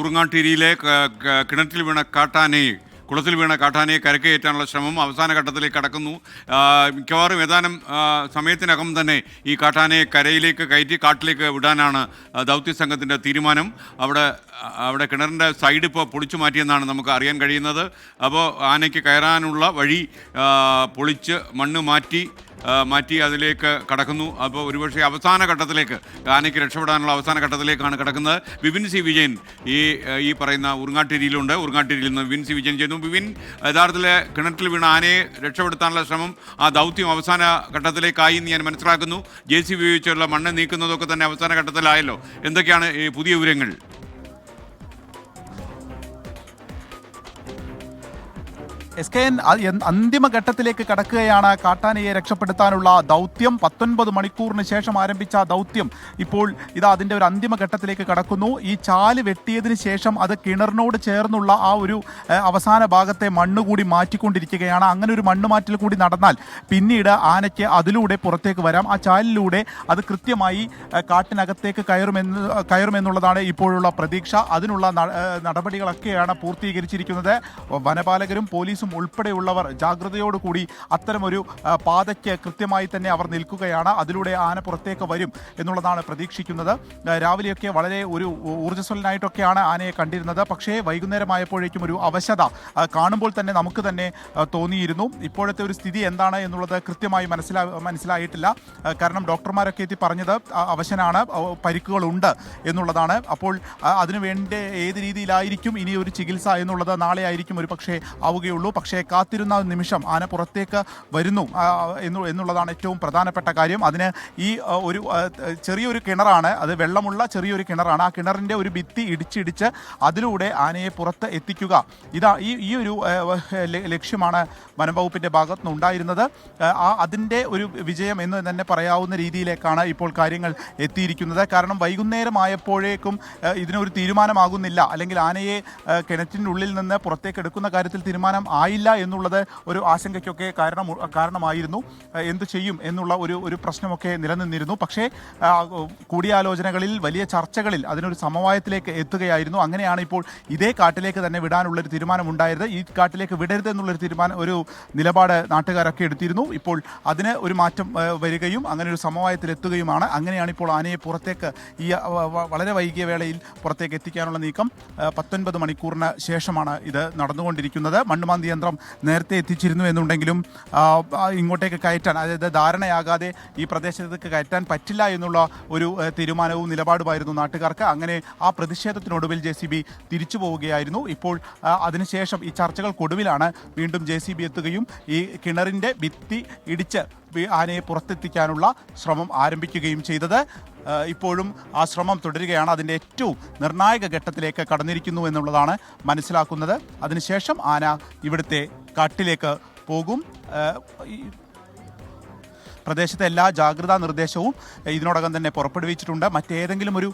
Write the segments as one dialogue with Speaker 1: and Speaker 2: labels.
Speaker 1: ഉറുങ്ങാട്ടിരിയിലെ കിണറ്റിൽ വീണ കാട്ടാനയെ കുളത്തിൽ വീണ കാട്ടാനയെ കരക്കയറ്റാനുള്ള ശ്രമം അവസാന ഘട്ടത്തിലേക്ക് കടക്കുന്നു. മിക്കവാറും ഏതാനും സമയത്തിനകം തന്നെ ഈ കാട്ടാനയെ കരയിലേക്ക് കയറ്റി കാട്ടിലേക്ക് വിടാനാണ് ദൗത്യ സംഘത്തിന്റെ തീരുമാനം. അവിടെ അവിടെ കിണറിന്റെ സൈഡ് ഇപ്പോൾ പൊളിച്ചു മാറ്റിയെന്നാണ് നമുക്ക് അറിയാൻ കഴിയുന്നത്. അപ്പോൾ ആനയ്ക്ക് കയറാനുള്ള വഴി പൊളിച്ച് മണ്ണ് മാറ്റി മാറ്റി അതിലേക്ക് കടക്കുന്നു. അപ്പോൾ ഒരുപക്ഷെ അവസാന ഘട്ടത്തിലേക്ക് ആനയ്ക്ക് രക്ഷപ്പെടാനുള്ള അവസാന ഘട്ടത്തിലേക്കാണ് കിടക്കുന്നത്. വിപിൻ സി വിജയൻ ഈ ഈ പറയുന്ന ഉറുങ്ങാട്ടിരിയിലുണ്ട് ഉറുങ്ങാട്ടിരിയിൽ നിന്ന് വിപിൻ സി വിജയൻ ചെയ്യുന്നു. വിപിൻ യഥാർത്ഥത്തിൽ കിണറ്റിൽ വീണ ആനയെ രക്ഷപ്പെടുത്താനുള്ള ശ്രമം ആ ദൗത്യം അവസാന ഘട്ടത്തിലേക്കായി എന്ന് ഞാൻ മനസ്സിലാക്കുന്നു. ജെ സി ഉപയോഗിച്ചുള്ള മണ്ണ് നീക്കുന്നതൊക്കെ തന്നെ അവസാന ഘട്ടത്തിലായല്ലോ. എന്തൊക്കെയാണ് ഈ പുതിയ വിവരങ്ങൾ?
Speaker 2: എസ് കെ എൻ അന്തിമഘട്ടത്തിലേക്ക് കടക്കുകയാണ്. കാട്ടാനയെ രക്ഷപ്പെടുത്താനുള്ള ദൗത്യം. പത്തൊൻപത് മണിക്കൂറിന് ശേഷം ആരംഭിച്ച ദൗത്യം ഇപ്പോൾ ഇത് അതിന്റെ ഒരു അന്തിമഘട്ടത്തിലേക്ക് കടക്കുന്നു. ഈ ചാൽ വെട്ടിയതിന് ശേഷം അത് കിണറിനോട് ചേർന്നുള്ള ആ ഒരു അവസാന ഭാഗത്തെ മണ്ണ് കൂടി മാറ്റിക്കൊണ്ടിരിക്കുകയാണ്. അങ്ങനെ ഒരു മണ്ണ് മാറ്റൽ കൂടി നടന്നാൽ പിന്നീട് ആനയ്ക്ക് അതിലൂടെ പുറത്തേക്ക് വരാം. ആ ചാലിലൂടെ അത് കൃത്യമായി കാട്ടിനകത്തേക്ക് കയറുമെന്ന് കയറുമെന്നുള്ളതാണ് ഇപ്പോഴുള്ള പ്രതീക്ഷ. അതിനുള്ള നടപടികളൊക്കെയാണ് പൂർത്തീകരിച്ചിരിക്കുന്നത്. വനപാലകരും പോലീസും ഉൾപ്പെടെയുള്ളവർ ജാഗ്രതയോടുകൂടി അത്തരമൊരു പാതയ്ക്ക് കൃത്യമായി തന്നെ അവർ നിൽക്കുകയാണ്. അതിലൂടെ ആന പുറത്തേക്ക് വരും എന്നുള്ളതാണ് പ്രതീക്ഷിക്കുന്നത്. രാവിലെയൊക്കെ വളരെ ഒരു ഊർജസ്വലനായിട്ടൊക്കെയാണ് ആനയെ കണ്ടിരുന്നത്. പക്ഷേ വൈകുന്നേരമായപ്പോഴേക്കും ഒരു അവശത കാണുമ്പോൾ തന്നെ നമുക്ക് തന്നെ തോന്നിയിരുന്നു. ഇപ്പോഴത്തെ ഒരു സ്ഥിതി എന്താണ് എന്നുള്ളത് കൃത്യമായി മനസ്സിലാ മനസ്സിലായിട്ടില്ല. കാരണം ഡോക്ടർമാരൊക്കെ എത്തി പറഞ്ഞത് അവശനാണ് പരിക്കുകളുണ്ട് എന്നുള്ളതാണ്. അപ്പോൾ അതിനു വേണ്ട ഏത് രീതിയിലായിരിക്കും ഇനി ഒരു ചികിത്സ എന്നുള്ളത് നാളെ ആയിരിക്കും ഒരു പക്ഷേ ആവുകയുള്ളൂ. പക്ഷേ കാത്തിരുന്ന നിമിഷം ആന പുറത്തേക്ക് വരുന്നു. എന്നു എന്നുള്ളതാണ് ഏറ്റവും പ്രധാനപ്പെട്ട കാര്യം. അതിന് ഈ ഒരു ചെറിയൊരു കിണറാണ്. അത് വെള്ളമുള്ള ചെറിയൊരു കിണറാണ്. ആ കിണറിന്റെ ഒരു ഭിത്തി ഇടിച്ചിടിച്ച് അതിലൂടെ ആനയെ പുറത്ത് എത്തിക്കുക. ഇതാ ഈ ഈ ഒരു ലക്ഷ്യമാണ് വനംവകുപ്പിന്റെ ഭാഗത്തു നിന്നുണ്ടായിരുന്നത് ആ, അതിന്റെ ഒരു വിജയം എന്ന് തന്നെ പറയാവുന്ന രീതിയിലേക്കാണ് ഇപ്പോൾ കാര്യങ്ങൾ എത്തിയിരിക്കുന്നത്. കാരണം വൈകുന്നേരമായപ്പോഴേക്കും ഇതിനൊരു തീരുമാനമാകുന്നില്ല. അല്ലെങ്കിൽ ആനയെ കിണറ്റിന്റെ ഉള്ളിൽ നിന്ന് പുറത്തേക്ക് എടുക്കുന്ന കാര്യത്തിൽ തീരുമാനം ആയില്ല എന്നുള്ളത് ഒരു ആശങ്കയ്ക്കൊക്കെ കാരണം കാരണമായിരുന്നു. എന്ത് ചെയ്യും എന്നുള്ള ഒരു ഒരു പ്രശ്നമൊക്കെ നിലനിന്നിരുന്നു. പക്ഷേ കൂടിയാലോചനകളിൽ വലിയ ചർച്ചകളിൽ അതിനൊരു സമവായത്തിലേക്ക് എത്തുകയായിരുന്നു. അങ്ങനെയാണ് ഇപ്പോൾ ഇതേ കാട്ടിലേക്ക് തന്നെ വിടാനുള്ളൊരു തീരുമാനമുണ്ടായത്. ഈ കാട്ടിലേക്ക് വിടരുത് എന്നുള്ളൊരു തീരുമാനം ഒരു നിലപാട് നാട്ടുകാരൊക്കെ എടുത്തിരുന്നു. ഇപ്പോൾ അതിന് ഒരു മാറ്റം വരികയും അങ്ങനെ ഒരു സമവായത്തിലെത്തുകയുമാണ് അങ്ങനെയാണ് ഇപ്പോൾ ആനയെ പുറത്തേക്ക് ഈ വളരെ വൈകിയ വേളയിൽ പുറത്തേക്ക് എത്തിക്കാനുള്ള നീക്കം. പത്തൊൻപത് മണിക്കൂറിന് ശേഷമാണ് ഇത് നടന്നുകൊണ്ടിരിക്കുന്നത്. മണ്ണുമാന്തി യന്ത്രം നേരത്തെ എത്തിച്ചിരുന്നു എന്നുണ്ടെങ്കിലും ഇങ്ങോട്ടേക്ക് കയറ്റാൻ അതായത് ധാരണയാകാതെ ഈ പ്രദേശത്തേക്ക് കയറ്റാൻ പറ്റില്ല എന്നുള്ള ഒരു തീരുമാനവും നിലപാടുമായിരുന്നു നാട്ടുകാർക്ക്. അങ്ങനെ ആ പ്രതിഷേധത്തിനൊടുവിൽ ജെ സി ബി തിരിച്ചു പോവുകയായിരുന്നു. ഇപ്പോൾ അതിനുശേഷം ഈ ചർച്ചകൾക്കൊടുവിലാണ് വീണ്ടും ജെ സി ബി എത്തുകയും ഈ കിണറിന്റെ ഭിത്തി ഇടിച്ച് ആനയെ പുറത്തെത്തിക്കാനുള്ള ശ്രമം ആരംഭിക്കുകയും ചെയ്തത്. ഇപ്പോഴും ആ ശ്രമം തുടരുകയാണ്. അതിന്റെ ഏറ്റവും നിർണായക ഘട്ടത്തിലേക്ക് കടന്നിരിക്കുന്നു എന്നുള്ളതാണ് മനസ്സിലാക്കുന്നത്. അതിനുശേഷം ആന ഇവിടുത്തെ കാട്ടിലേക്ക് പോകും. പ്രദേശത്തെ എല്ലാ ജാഗ്രതാ നിർദ്ദേശവും ഇതിനോടകം തന്നെ പുറപ്പെടുവിച്ചിട്ടുണ്ട്. മറ്റേതെങ്കിലും ഒരു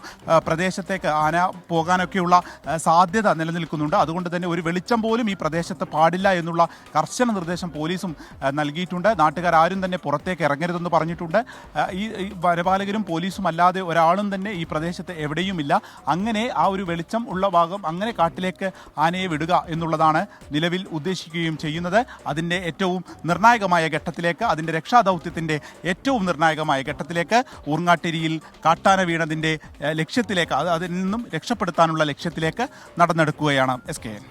Speaker 2: പ്രദേശത്തേക്ക് ആന പോകാനൊക്കെയുള്ള സാധ്യത നിലനിൽക്കുന്നുണ്ട്. അതുകൊണ്ട് തന്നെ ഒരു വെളിച്ചം പോലും ഈ പ്രദേശത്ത് പാടില്ല എന്നുള്ള കർശന നിർദ്ദേശം പോലീസും നൽകിയിട്ടുണ്ട്. നാട്ടുകാർ ആരും തന്നെ പുറത്തേക്ക് ഇറങ്ങരുതെന്ന് പറഞ്ഞിട്ടുണ്ട്. ഈ വനപാലകരും പോലീസും അല്ലാതെ ഒരാളും തന്നെ ഈ പ്രദേശത്ത് എവിടെയുമില്ല. അങ്ങനെ ആ ഒരു വെളിച്ചം ഉള്ള ഭാഗം അങ്ങനെ കാട്ടിലേക്ക് ആനയെ വിടുക എന്നുള്ളതാണ് നിലവിൽ ഉദ്ദേശിക്കുകയും ചെയ്യുന്നത്. അതിന്റെ ഏറ്റവും നിർണായകമായ ഘട്ടത്തിലേക്ക് അതിന്റെ രക്ഷാദൗത്യത്തിന്റെ ഏറ്റവും നിർണായകമായ ഘട്ടത്തിലേക്ക് ഊർങ്ങാട്ടിരിയിൽ കാട്ടാന വീണതിന്റെ ലക്ഷ്യത്തിലേക്ക് അത് അതിൽ നിന്നും രക്ഷപ്പെടുത്താനുള്ള ലക്ഷ്യത്തിലേക്ക് നടന്നെടുക്കുകയാണ് എസ് കെ എൻ.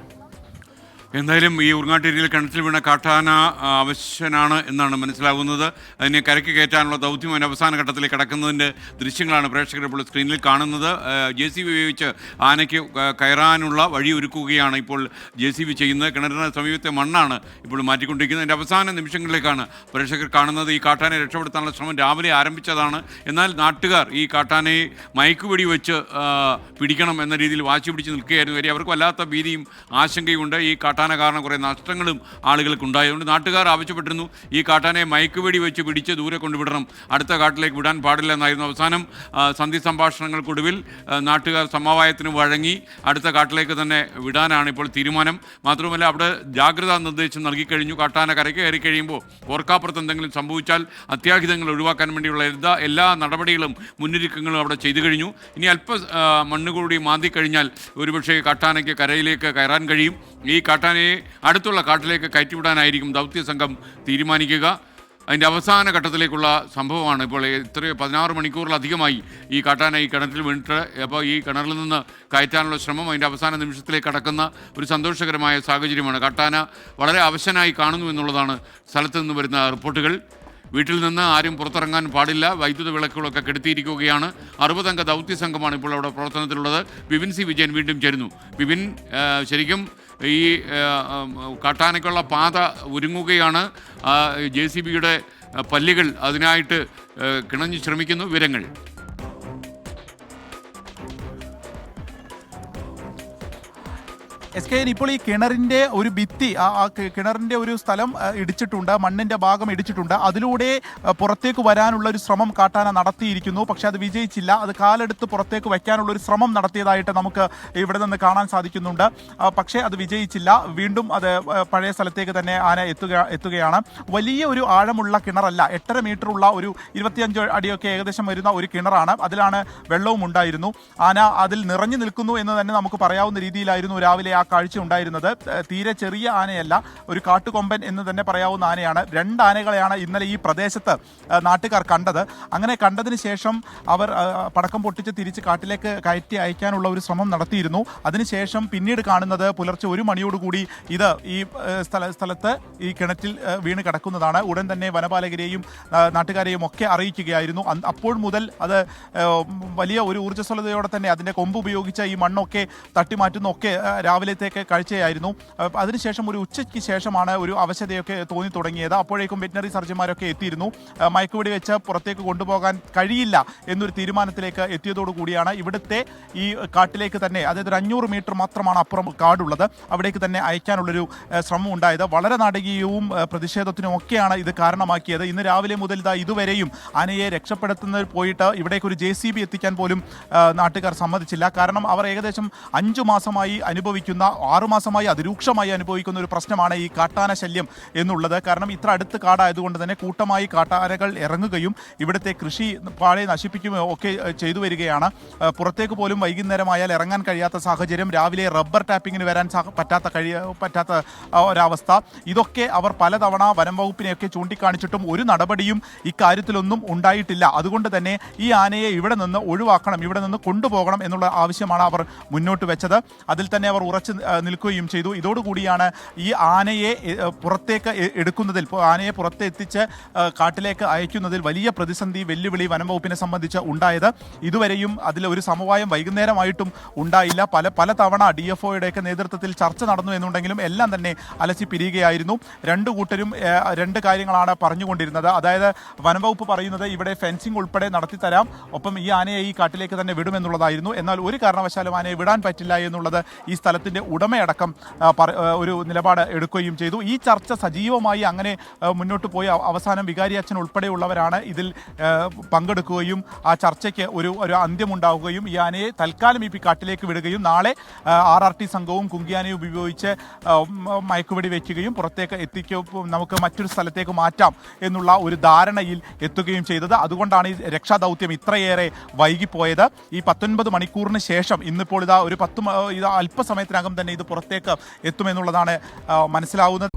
Speaker 1: എന്തായാലും ഈ ഉറങ്ങാട്ടിരിയിൽ കിണറ്റിൽ വീണ കാട്ടാന ആവശ്യനാണ് എന്നാണ് മനസ്സിലാകുന്നത് അതിനെ കരയ്ക്ക് കയറ്റാനുള്ള ദൗത്യം അതിന്റെ അവസാന ഘട്ടത്തിൽ കിടക്കുന്നതിന്റെ ദൃശ്യങ്ങളാണ് പ്രേക്ഷകർ ഇപ്പോൾ സ്ക്രീനിൽ കാണുന്നത്. ജെ സി ബി ഉപയോഗിച്ച് ആനയ്ക്ക് കയറാനുള്ള വഴി ഒരുക്കുകയാണ് ഇപ്പോൾ ജെ സി ബി ചെയ്യുന്നത്. കിണറിന് സമീപത്തെ മണ്ണാണ് ഇപ്പോൾ മാറ്റിക്കൊണ്ടിരിക്കുന്നത്. അതിന്റെ അവസാന നിമിഷങ്ങളിലേക്കാണ് പ്രേക്ഷകർ കാണുന്നത്. ഈ കാട്ടാനെ രക്ഷപ്പെടുത്താനുള്ള ശ്രമം രാവിലെ ആരംഭിച്ചതാണ്. എന്നാൽ നാട്ടുകാർ ഈ കാട്ടാനയെ മയക്കുവെടി വെച്ച് പിടിക്കണം എന്ന രീതിയിൽ വാശി പിടിച്ച് നിൽക്കുകയായിരുന്നു. കാര്യം അവർക്ക് വല്ലാത്ത ഭീതിയും ആശങ്കയും ഉണ്ട് ഈ കാട്ടാന കാട്ടാന കാരണം കുറേ നഷ്ടങ്ങളും ആളുകൾക്ക് ഉണ്ടായതുകൊണ്ട് നാട്ടുകാർ ആവശ്യപ്പെട്ടിരുന്നു ഈ കാട്ടാനയെ മയക്കുവെടി വെച്ച് പിടിച്ച് ദൂരെ കൊണ്ടുവിടണം. അടുത്ത കാട്ടിലേക്ക് വിടാൻ പാടില്ല എന്നായിരുന്നു അവസാനം സന്ധി സംഭാഷണങ്ങൾക്കൊടുവിൽ നാട്ടുകാർ സമവായത്തിന് വഴങ്ങി അടുത്ത കാട്ടിലേക്ക് തന്നെ വിടാനാണ് ഇപ്പോൾ തീരുമാനം. മാത്രമല്ല അവിടെ ജാഗ്രതാ നിർദ്ദേശം നൽകിക്കഴിഞ്ഞു. കാട്ടാന കരയ്ക്ക് കയറി കഴിയുമ്പോൾ ഓർക്കാപ്പുറത്ത് എന്തെങ്കിലും സംഭവിച്ചാൽ അത്യാഹിതങ്ങൾ ഒഴിവാക്കാൻ വേണ്ടിയുള്ള എല്ലാ എല്ലാ നടപടികളും മുന്നൊരുക്കങ്ങളും അവിടെ ചെയ്തു കഴിഞ്ഞു. ഇനി അല്പ മണ്ണുകൂടി മണ്ണ് കൂടി മാന്തി കഴിഞ്ഞാൽ ഒരുപക്ഷേ കാട്ടാനയ്ക്ക് കരയിലേക്ക് കയറാൻ കഴിയും. ഈ കാട്ടാനയെ അടുത്തുള്ള കാട്ടിലേക്ക് കയറ്റിവിടാനായിരിക്കും ദൗത്യ സംഘം തീരുമാനിക്കുക. അതിന്റെ അവസാന ഘട്ടത്തിലേക്കുള്ള സംഭവമാണ് ഇപ്പോൾ ഇത്രയോ പതിനാറ് മണിക്കൂറിലധികമായി ഈ കാട്ടാന ഈ കിണറ്റിൽ വീണിട്ട് അപ്പോൾ ഈ കിണറിൽ നിന്ന് കയറ്റാനുള്ള ശ്രമം അതിന്റെ അവസാന നിമിഷത്തിലേക്ക് കടക്കുന്ന ഒരു സന്തോഷകരമായ സാഹചര്യമാണ്. കാട്ടാന വളരെ അവശനായി കാണുന്നു എന്നുള്ളതാണ് സ്ഥലത്ത് നിന്ന് വരുന്ന റിപ്പോർട്ടുകൾ. വീട്ടിൽ നിന്ന് ആരും പുറത്തിറങ്ങാൻ പാടില്ല. വൈദ്യുത വിളക്കുകളൊക്കെ കെടുത്തിയിരിക്കുകയാണ്. അറുപതംഗ ദൗത്യ സംഘമാണ് ഇപ്പോൾ അവിടെ പ്രവർത്തനത്തിലുള്ളത്. ബിപിൻ സി വിജയൻ വീണ്ടും ചേരുന്നു. ബിപിൻ ശരിക്കും ഈ കാട്ടാനയ്ക്കുള്ള പാത ഒരുങ്ങുകയാണ്. ജെ സി ബിയുടെ പല്ലുകൾ അതിനായിട്ട് കിണഞ്ഞ് ശ്രമിക്കുന്നു. വിവരങ്ങൾ.
Speaker 2: എസ് കെ ഇപ്പോൾ ഈ കിണറിന്റെ ഒരു ഭിത്തി ആ കിണറിന്റെ ഒരു സ്ഥലം ഇടിച്ചിട്ടുണ്ട് മണ്ണിന്റെ ഭാഗം ഇടിച്ചിട്ടുണ്ട്. അതിലൂടെ പുറത്തേക്ക് വരാനുള്ള ഒരു ശ്രമം കാട്ടാന നടത്തിയിരിക്കുന്നു. പക്ഷെ അത് വിജയിച്ചില്ല. അത് കാലെടുത്ത് പുറത്തേക്ക് വയ്ക്കാനുള്ള ഒരു ശ്രമം നടത്തിയതായിട്ട് നമുക്ക് ഇവിടെ നിന്ന് കാണാൻ സാധിക്കുന്നുണ്ട്. പക്ഷേ അത് വിജയിച്ചില്ല. വീണ്ടും അത് പഴയ സ്ഥലത്തേക്ക് തന്നെ ആന എത്തുക എത്തുകയാണ്. വലിയ ഒരു ആഴമുള്ള കിണറല്ല. എട്ടര മീറ്റർ ഉള്ള ഒരു ഇരുപത്തിയഞ്ച് അടിയൊക്കെ ഏകദേശം വരുന്ന ഒരു കിണറാണ്. അതിലാണ് വെള്ളവും ഉണ്ടായിരുന്നു. ആന അതിൽ നിറഞ്ഞു നിൽക്കുന്നു എന്ന് തന്നെ നമുക്ക് പറയാവുന്ന രീതിയിലായിരുന്നു രാവിലെ ആ കാഴ്ച ഉണ്ടായിരുന്നത്. തീരെ ചെറിയ ആനയല്ല ഒരു കാട്ടുകൊമ്പൻ എന്ന് തന്നെ പറയാവുന്ന ആനയാണ്. രണ്ട് ആനകളെയാണ് ഇന്നലെ ഈ പ്രദേശത്ത് നാട്ടുകാർ കണ്ടത്. അങ്ങനെ കണ്ടതിന് ശേഷം അവർ പടക്കം പൊട്ടിച്ച് തിരിച്ച് കാട്ടിലേക്ക് കയറ്റി അയക്കാനുള്ള ഒരു ശ്രമം നടത്തിയിരുന്നു. അതിനുശേഷം പിന്നീട് കാണുന്നത് പുലർച്ചെ ഒരു മണിയോടുകൂടി ഇത് ഈ സ്ഥല സ്ഥലത്ത് ഈ കിണറ്റിൽ വീണ് കിടക്കുന്നതാണ്. ഉടൻ തന്നെ വനപാലകരെയും നാട്ടുകാരെയും ഒക്കെ അറിയിക്കുകയായിരുന്നു. അപ്പോൾ മുതൽ അത് വലിയ ഒരു ഊർജസ്വലതയോടെ തന്നെ അതിന്റെ കൊമ്പ് ഉപയോഗിച്ച ഈ മണ്ണൊക്കെ തട്ടിമാറ്റുന്നൊക്കെ ഏഹ് രാവിലത്തേക്ക് കാഴ്ചയായിരുന്നു അതിനുശേഷം ഒരു ഉച്ചയ്ക്ക് ശേഷമാണ് ഒരു അവശതയൊക്കെ തോന്നി തുടങ്ങിയത്. അപ്പോഴേക്കും വെറ്റിനറി സർജന്മാരൊക്കെ എത്തിയിരുന്നു. മയക്കുവെടി വെച്ച് പുറത്തേക്ക് കൊണ്ടുപോകാൻ കഴിയില്ല എന്നൊരു തീരുമാനത്തിലേക്ക് എത്തിയതോടു കൂടിയാണ് ഇവിടുത്തെ ഈ കാട്ടിലേക്ക് തന്നെ അതായത് ഒരു അഞ്ഞൂറ് മീറ്റർ മാത്രമാണ് അപ്പുറം കാടുള്ളത് അവിടേക്ക് തന്നെ അയക്കാനുള്ളൊരു ശ്രമം ഉണ്ടായത്. വളരെ നാടകീയവും പ്രതിഷേധത്തിനും ഒക്കെയാണ് ഇത് കാരണമാക്കിയത്. ഇന്ന് രാവിലെ മുതൽ ഇതാ ഇതുവരെയും ആനയെ രക്ഷപ്പെടുത്തുന്നതിൽ പോയിട്ട് ഇവിടേക്ക് ഒരു ജെ സി ബി എത്തിക്കാൻ പോലും നാട്ടുകാർ സമ്മതിച്ചില്ല. കാരണം അവർ ഏകദേശം അഞ്ചു മാസമായി അനുഭവിക്കുന്ന ആറു മാസമായി അതിരൂക്ഷമായി അനുഭവിക്കുന്ന ഒരു പ്രശ്നമാണ് ഈ കാട്ടാന ശല്യം എന്നുള്ളത്. കാരണം ഇത്ര അടുത്ത് കാടായതുകൊണ്ട് തന്നെ കൂട്ടമായി കാട്ടാനകൾ ഇറങ്ങുകയും ഇവിടുത്തെ കൃഷി പാടെ നശിപ്പിക്കുകയും ഒക്കെ ചെയ്തു വരികയാണ്. പുറത്തേക്ക് പോലും വൈകുന്നേരമായാൽ ഇറങ്ങാൻ കഴിയാത്ത സാഹചര്യം രാവിലെ റബ്ബർ ടാപ്പിങ്ങിന് വരാൻ പറ്റാത്ത കഴിയ പറ്റാത്ത ഒരവസ്ഥ. ഇതൊക്കെ അവർ പലതവണ വനം വകുപ്പിനെയൊക്കെ ചൂണ്ടിക്കാണിച്ചിട്ടും ഒരു നടപടിയും ഇക്കാര്യത്തിലൊന്നും ഉണ്ടായിട്ടില്ല. അതുകൊണ്ട് തന്നെ ഈ ആനയെ ഇവിടെ നിന്ന് ഒഴിവാക്കണം ഇവിടെ നിന്ന് കൊണ്ടുപോകണം എന്നുള്ള ആവശ്യമാണ് അവർ മുന്നോട്ട് വെച്ചത്. അതിൽ തന്നെ അവർ ഉറച്ചു ആ, നിൽക്കുകയും ചെയ്തു. ഇതോടുകൂടിയാണ് ഈ ആനയെ പുറത്തേക്ക് എടുക്കുന്നതിൽ ആനയെ പുറത്തെത്തിച്ച് കാട്ടിലേക്ക് അയക്കുന്നതിൽ വലിയ പ്രതിസന്ധി വെല്ലുവിളി വനം വകുപ്പിനെ സംബന്ധിച്ച് ഉണ്ടായത്. ഇതുവരെയും അതിൽ ഒരു സമവായം വൈകുന്നേരമായിട്ടും ഉണ്ടായില്ല. പല പല തവണ ഡി എഫ് ഒയുടെയൊക്കെ നേതൃത്വത്തിൽ ചർച്ച നടന്നു എന്നുണ്ടെങ്കിലും എല്ലാം തന്നെ അലച്ചി പിരിയുകയായിരുന്നു. രണ്ടു കൂട്ടരും രണ്ട് കാര്യങ്ങളാണ് പറഞ്ഞുകൊണ്ടിരുന്നത്. അതായത് വനംവകുപ്പ് പറയുന്നത് ഇവിടെ ഫെൻസിംഗ് ഉൾപ്പെടെ നടത്തി തരാം ഒപ്പം ഈ ആനയെ ഈ കാട്ടിലേക്ക് തന്നെ വിടുമെന്നുള്ളതായിരുന്നു. എന്നാൽ ഒരു കാരണവശാലും ആനയെ വിടാൻ പറ്റില്ല എന്നുള്ളത് ഈ സ്ഥലത്തിന്റെ ഉടമയടക്കം ഒരു നിലപാട് എടുക്കുകയും ചെയ്തു. ഈ ചർച്ച സജീവമായി അങ്ങനെ മുന്നോട്ട് പോയി. അവസാനം വികാരി അച്ഛൻ ഉൾപ്പെടെയുള്ളവരാണ് ഇതിൽ പങ്കെടുക്കുകയും ആ ചർച്ചയ്ക്ക് ഒരു ഒരു അന്ത്യമുണ്ടാവുകയും ഈ ആനയെ തൽക്കാലം ഈ കാട്ടിലേക്ക് വിടുകയും നാളെ ആർ ആർ ടി സംഘവും കുങ്കിയാനയും ഉപയോഗിച്ച് മയക്കുപിടി വയ്ക്കുകയും പുറത്തേക്ക് എത്തിക്കും നമുക്ക് മറ്റൊരു സ്ഥലത്തേക്ക് മാറ്റാം എന്നുള്ള ഒരു ധാരണയിൽ എത്തുകയും ചെയ്തത്. അതുകൊണ്ടാണ് ഈ രക്ഷാദൗത്യം ഇത്രയേറെ വൈകിപ്പോയത്. ഈ പത്തൊൻപത് മണിക്കൂറിന് ശേഷം ഇന്നിപ്പോൾ ഇതാ ഒരു പത്ത് ഇത് അല്പസമയത്തിനകം തന്നെ ഇത് പുറത്തേക്ക് എത്തുമെന്നുള്ളതാണ് മനസ്സിലാവുന്നത്.